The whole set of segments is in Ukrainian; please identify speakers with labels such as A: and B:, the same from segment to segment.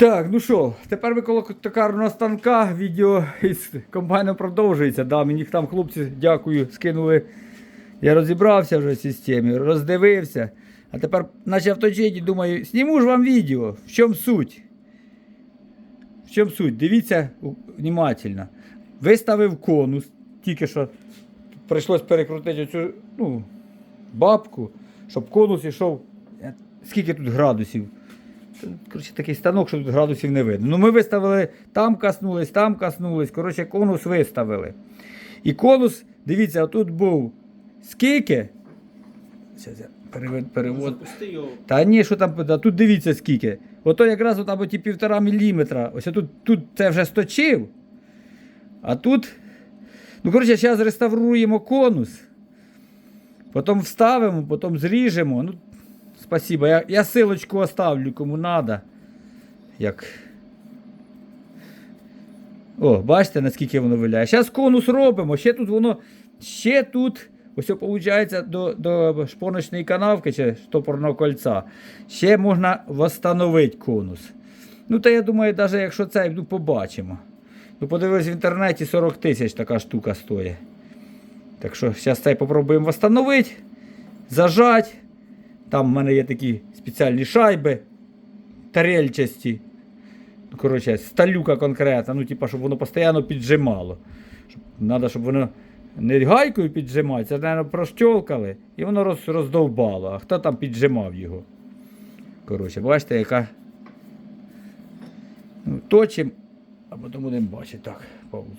A: Так, ну що, тепер ми коло токарного станка відео із комбайном продовжується. Да, мені там хлопці, дякую, скинули. Я розібрався вже в системі, роздивився. А тепер почав точити думаю, зніму ж вам відео. В чому суть? В чому суть? Дивіться внимательно. Виставив конус, тільки що прийшлось перекрутити оцю ну, бабку, щоб конус ішов. е, Скільки тут градусів? Коротше, такий станок, що тут градусів не видно. Ну, ми виставили, там коснулись, там коснулись. Коротше, конус виставили. І конус, дивіться, тут був скільки. Зараз я перевод. перевод.
B: Його.
A: Та ні, що там, да, тут дивіться скільки. Ото якраз от, або ті півтора міліметра. Ось тут, тут це вже сточив. А тут. Ну, коротше, зараз реставруємо конус. Потім вставимо, потім зріжемо. Ну, спасибо. Я, я силочку оставлю, кому треба. Як. О, бачите, наскільки воно виляє. Зараз конус робимо. Ще тут воно. Ще тут. Ось виходить до, до шпоночної канавки чи штопорного кольця. Ще можна встановити конус. Ну, та я думаю, навіть якщо це, ну, побачимо. Ну, подивились в інтернеті 40 тисяч така штука стоїть. Так що зараз цей попробуємо встановити, зажать. Там в мене є такі спеціальні шайби, тарельчасті. Ну, коротше, сталюка конкретна, ну, типа, щоб воно постійно піджимало. Щоб, надо, щоб воно не гайкою піджимати, це, мабуть, прощолкали і воно роз, роздовбало. А хто там піджимав його? Коротше, бачите, яка. Ну, точимо, а потім будемо бачити. Так, паузу.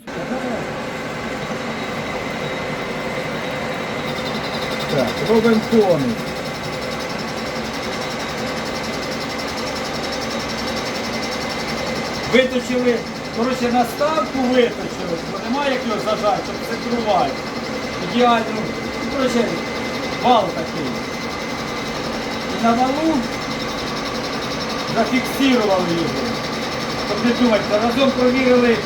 A: Так, робимо конус. Виточили, коротше, наставку виточили, бо немає як його зажати, щоб центрувати. Ідеально. Ну, коротше, вал такий. І на валу зафіксували його. Щоб не думати, разом провірили